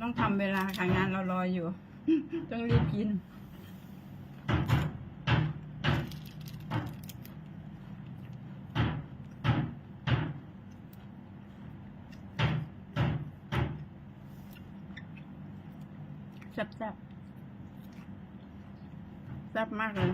ต้องทำเวลาค่ะงานเรารออยู่ ต้องรีบกิน แซ่บแซ่บแซ่บมากเลย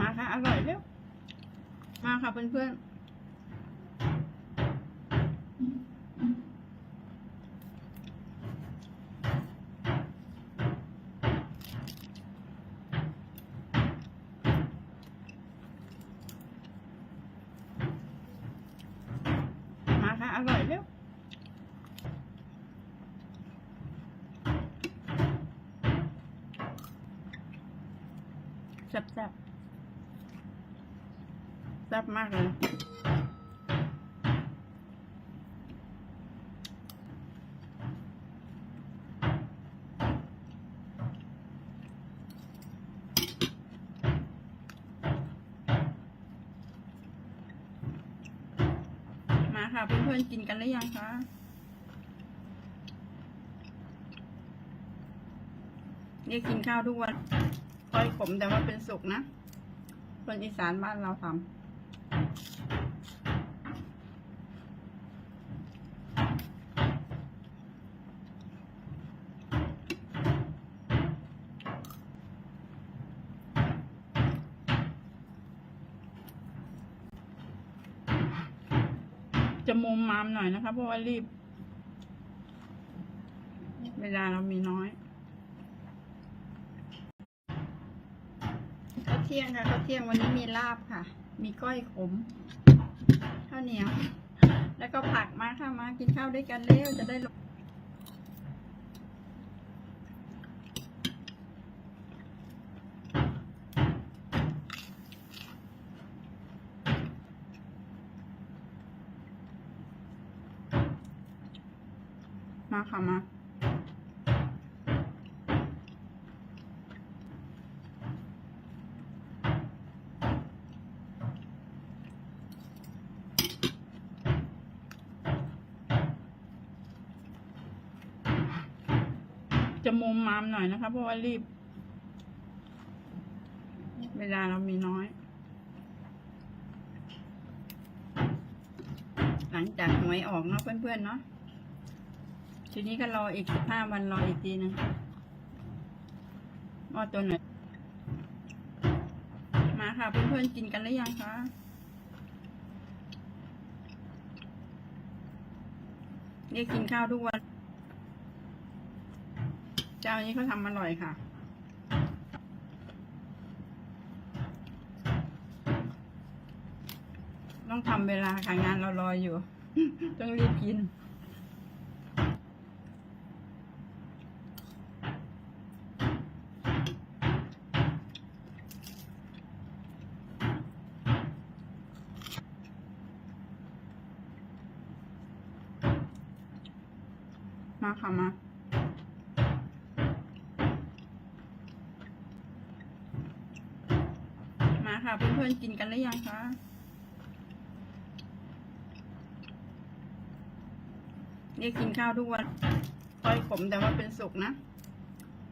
มาค่ะ อร่อยเร็ว มาค่ะเพื่อนๆ มาค่ะ อร่อยเร็วแซ่บแซ่บมากเลยมาค่ะเพื่อนๆกินกันหรือยังคะนี่กินข้าวทุกวันค่อยขมแต่ว่าเป็นสุกนะคนอีสานบ้านเราทำ จะมุมมามหน่อยนะคะ เพราะว่ารีบ เวลาเรามีน้อยข้าวเที่ยงค่ะข้าวเที่ยงวันนี้มีลาบค่ะ มีก้อยขมข้าวเหนียว แล้วก็ผักมาค่ะมากินข้าวด้วยกันเร็วจะได้ลงมาค่ะมา จะมุมมามหน่อยนะคะ เพราะว่ารีบ เวลาเรามีน้อย หลังจากหวยออกเนาะเพื่อนๆเนาะทีนี้ก็รออีกสิบห้าวันรออีกทีหนึงว่าตัวไหนมาค่ะเพื่อนๆกินกันหรือยังคะนี่กินข้าวทุกวัน เจ้านี้เขาทำอร่อยค่ะ ต้องทำเวลาค่ะงานเรารออยู่ ต้องรีบกินมาค่ะมา มา ค่ะเพื่อนๆกินกันหรือยังคะนี่กินข้าวทุกวันค่อยขมแต่ว่าเป็นสุกนะ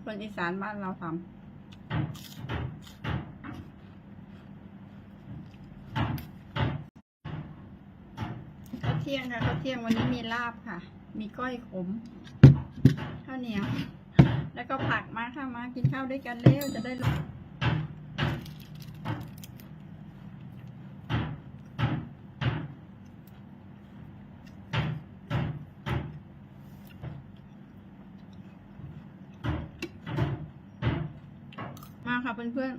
คนอีสานบ้านเราทำข้าวเที่ยงค่ะข้าวเที่ยงวันนี้มีลาบค่ะ มีก้อยขมข้าวเหนียว แล้วก็ผักมาค่ะมากินข้าวด้วยกันเร็วจะได้ คะเพื่อน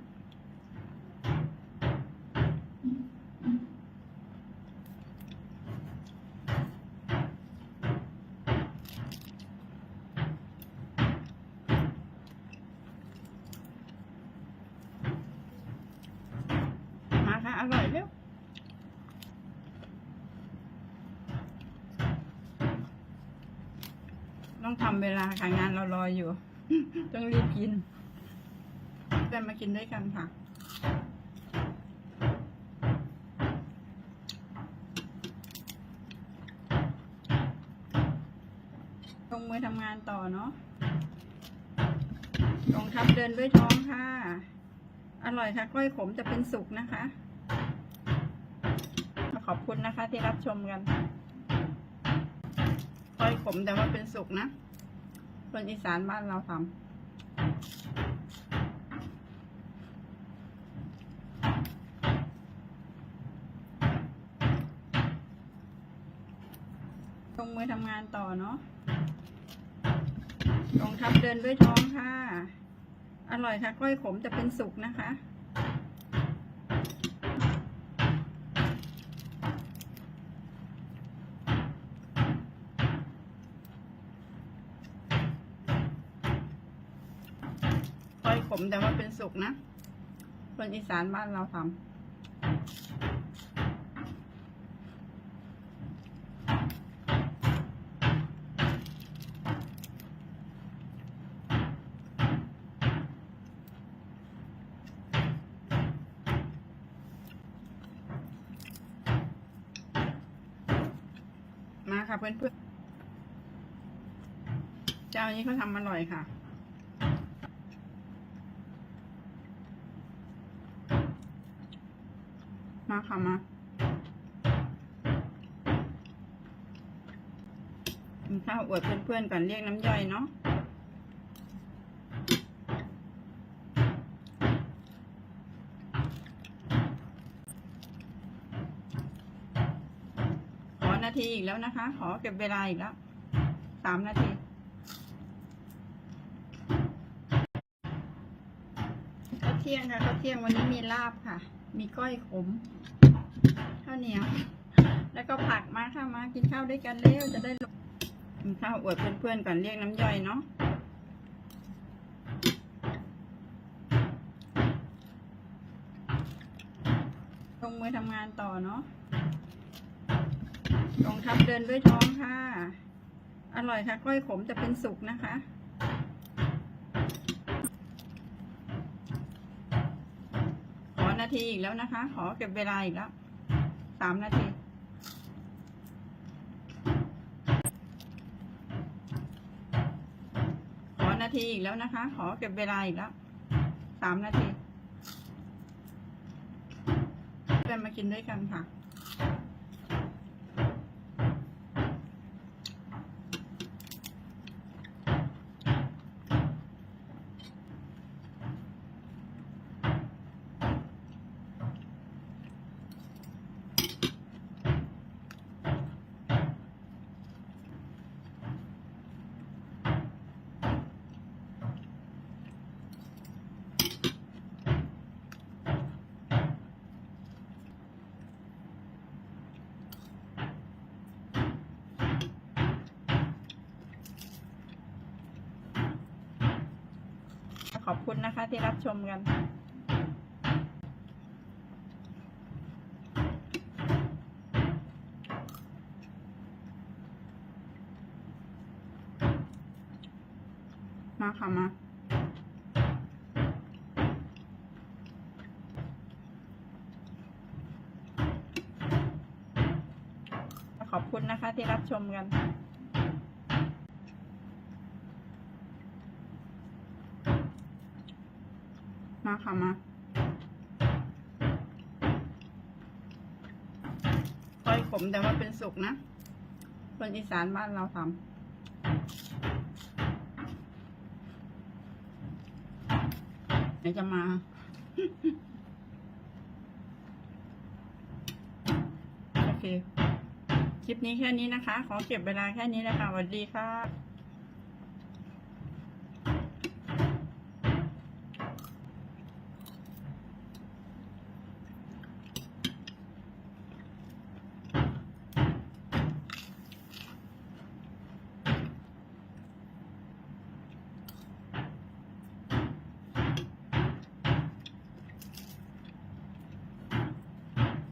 ๆมาค่ะอร่อยเร็วต้องทำเวลาค่ะงานเรารออยู่ ต้องรีบกิน เพื่อนมากินด้วยกันค่ะ ลงมือทำงานต่อเนาะกองทัพเดินด้วยท้องค่ะ อร่อยค่ะ กล้อยขมจะเป็นสุกนะคะ ขอบคุณนะคะที่รับชมกัน กล้อยขมแต่ว่าเป็นสุกนะ คนอีสานบ้านเราทำ มือทำงานต่อเนาะกองทัพเดินด้วยท้องค่ะ อร่อยค่ะกล้อยขมจะเป็นสุกนะคะกล้อยขมแต่ว่าเป็นสุกนะ คนอีสานบ้านเราทำ มาค่ะเพื่อนๆเจ้านี้เขาทำอร่อยค่ะ มาค่ะมากินข้าวอวดเพื่อนๆก่อนเรียกน้ำย่อยเนาะ นาทีอีกแล้วนะคะ ขอเก็บเวลาอีกแล้วสามนาที ข้าวเที่ยงค่ะข้าวเที่ยงวันนี้มีลาบค่ะ มีก้อยขมข้าวเหนียว แล้วก็ผักมาค่ะมากินข้าวด้วยกันเร็วจะได้ลงกินข้าวอวดเพื่อนๆก่อนเรียกน้ำย่อยเนาะลงมือทำงานต่อเนาะ กองทัพเดินด้วยท้องค่ะ อร่อยค่ะกล้อยขมจะเป็นสุกนะคะ ขอนาทีอีกแล้วนะคะ ขอเก็บเวลาอีกแล้วสามนาทีขอนาทีอีกแล้วนะคะ ขอเก็บเวลาอีกแล้วสามนาทีเพื่อนมากินด้วยกันค่ะ ข อบคุณนะคะที่รับชมกันมาค่ะมาขอบคุณนะคะที่รับชมกัน มาค่ะมาก้อยขมแต่ว่าเป็นสุกนะ คนอีสานบ้านเราทำเดี๋ยวจะมา โอเค คลิปนี้แค่นี้นะคะ ขอเก็บเวลาแค่นี้นะคะสวัสดีค่ะ